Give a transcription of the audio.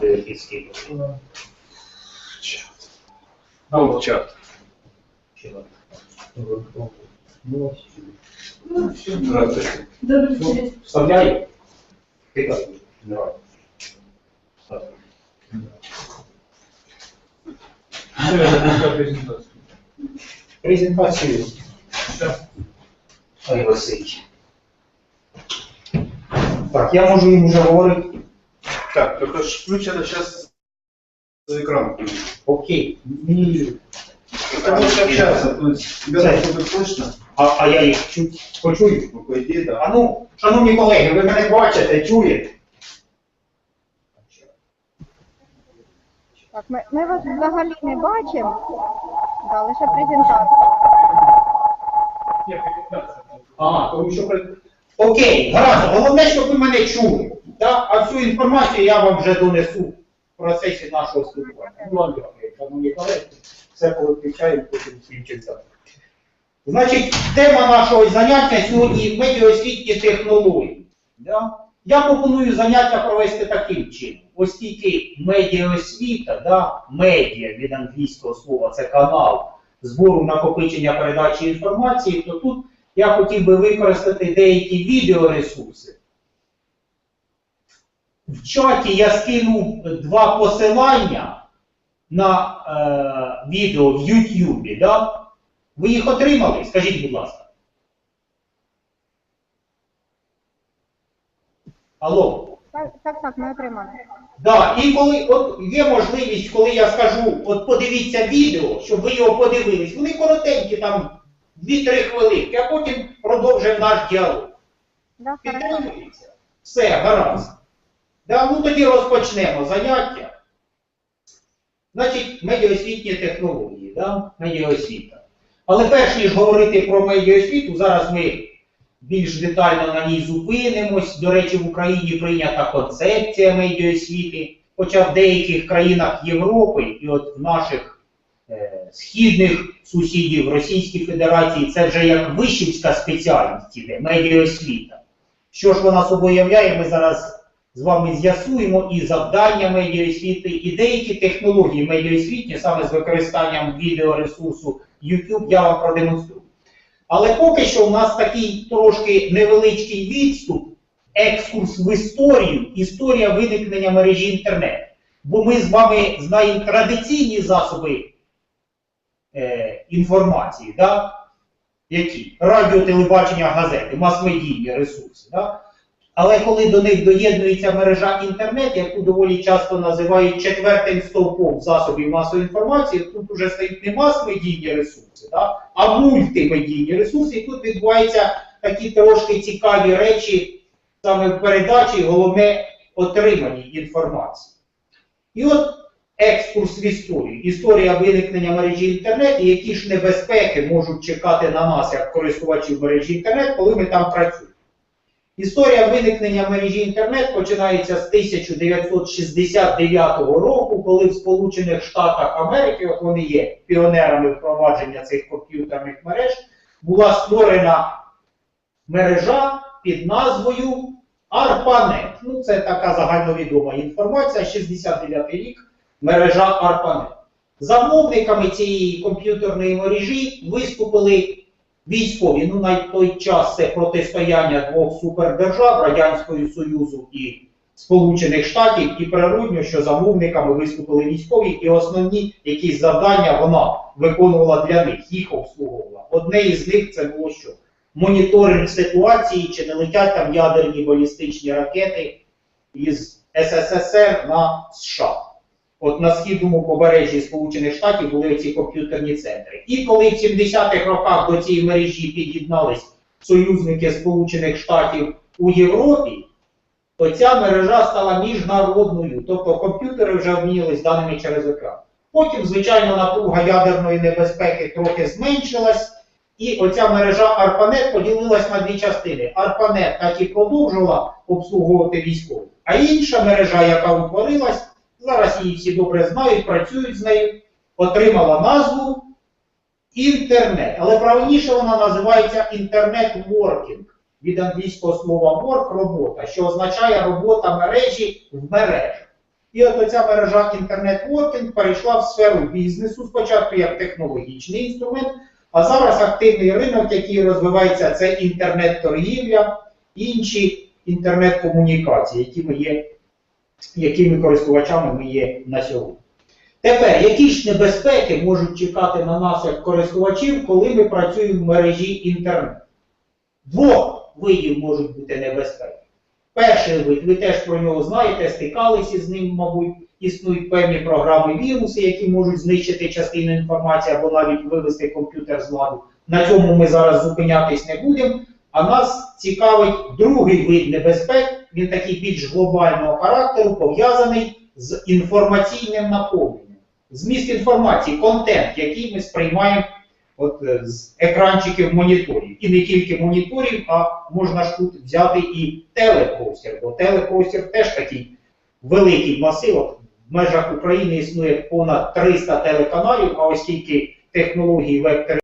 Київський Ну, чат. Здравствуйте. Добрый вечер. Вставляю? Тикай. Давай. Так. Презентацію. Ой, Васильович. Так, я можу їм вже говорити. Так, только ж включено сейчас экран. Окей. Ні. Потому что общаться, то есть тебя Да. должно быть слышно. А, а я їх чуть почую. Ну, по идее, да. А ну, шановні колеги, ви мене бачите, чуєте? Так, ми, ми вас взагалі не бачимо, да, лише презентація. А, тому що при- Окей, гаразд. Головне, щоб ви мене чули. Так? А всю інформацію я вам вже донесу в процесі нашого спілкування. Ну, вам дякую, шановні колеги. Все повиключаю, потім скінчиться. Значить, тема нашого заняття сьогодні медіаосвітні технології. Да? Я пропоную заняття провести таким чином. Оскільки медіаосвіта, да, медіа від англійського слова це канал збору накопичення передачі інформації, то тут я хотів би використати деякі відеоресурси. В чаті я скинув два посилання на е, відео в YouTube. Да? Ви їх отримали? Скажіть, будь ласка. Алло. Так, так, так, ми отримали. Да, і коли от є можливість, коли я скажу, от подивіться відео, щоб ви його подивились, вони коротенькі, там 2-3 хвилинки, а потім продовжуємо наш діалог. Да. Підтримується? Все, гаразд. Да, ну тоді розпочнемо заняття. Значить, медіаосвітні технології, да? медіаосвіта. Але перш ніж говорити про медіаосвіту, зараз ми більш детально на ній зупинимось. До речі, в Україні прийнята концепція медіаосвіти, хоча в деяких країнах Європи і от в наших е, східних сусідів Російській Федерації це вже як вишівська спеціальність іде, медіаосвіта. Що ж вона собою являє, ми зараз з вами з'ясуємо і завдання медіаосвіти, і деякі технології медіаосвітні, саме з використанням відеоресурсу YouTube, я вам продемонструю. Але поки що у нас такий трошки невеличкий відступ, екскурс в історію, історія виникнення мережі інтернет. Бо ми з вами знаємо традиційні засоби е, інформації, да? які? Радіо, телебачення, газети, мас-медійні ресурси. Да? Але коли до них доєднується мережа інтернет, яку доволі часто називають четвертим стовпом засобів масової інформації, тут вже стають не мас-медійні ресурси, да? а мультимедійні ресурси, і тут відбуваються такі трошки цікаві речі саме в передачі, головне отриманні інформації. І от екскурс в історію. Історія виникнення мережі інтернет і які ж небезпеки можуть чекати на нас, як користувачів мережі інтернет, коли ми там працюємо. Історія виникнення мережі інтернет починається з 1969 року, коли в Сполучених Штатах Америки, от вони є піонерами впровадження цих комп'ютерних мереж, була створена мережа під назвою ARPANET. Ну, це така загальновідома інформація, 69 рік, мережа ARPANET. Замовниками цієї комп'ютерної мережі виступили військові. Ну, на той час це протистояння двох супердержав Радянського Союзу і Сполучених Штатів, і природньо, що замовниками виступили військові, і основні якісь завдання вона виконувала для них, їх обслуговувала. Одне із них це було що? Моніторинг ситуації, чи не летять там ядерні балістичні ракети із СССР на США. От на східному побережжі Сполучених Штатів були ці комп'ютерні центри. І коли в 70-х роках до цієї мережі під'єднались союзники Сполучених Штатів у Європі, то ця мережа стала міжнародною, тобто комп'ютери вже обмінювалися даними через екран. Потім, звичайно, напруга ядерної небезпеки трохи зменшилась, і оця мережа ARPANET поділилась на дві частини. ARPANET так і продовжувала обслуговувати військових, а інша мережа, яка утворилась, зараз її всі добре знають, працюють з нею, отримала назву інтернет. Але правильніше вона називається інтернет-воркінг від англійського слова work робота, що означає робота мережі в мережах. І от оця мережа інтернет-воркінг перейшла в сферу бізнесу спочатку як технологічний інструмент, а зараз активний ринок, який розвивається, це інтернет-торгівля, інші інтернет-комунікації, які ми є, якими користувачами ми є на сьогодні. Тепер, які ж небезпеки можуть чекати на нас як користувачів, коли ми працюємо в мережі інтернет? Двох видів можуть бути небезпеки. Перший вид, ви теж про нього знаєте, стикалися з ним, мабуть, існують певні програми віруси, які можуть знищити частину інформації або навіть вивести комп'ютер з ладу. На цьому ми зараз зупинятись не будемо. А нас цікавить другий вид небезпек, він такий більш глобального характеру, пов'язаний з інформаційним наповненням. Зміст інформації, контент, який ми сприймаємо от, е, з екранчиків моніторів. І не тільки моніторів, а можна ж тут взяти і телепростір, бо телепростір теж такий великий масив. От В межах України існує понад 300 телеканалів, а оскільки технології веб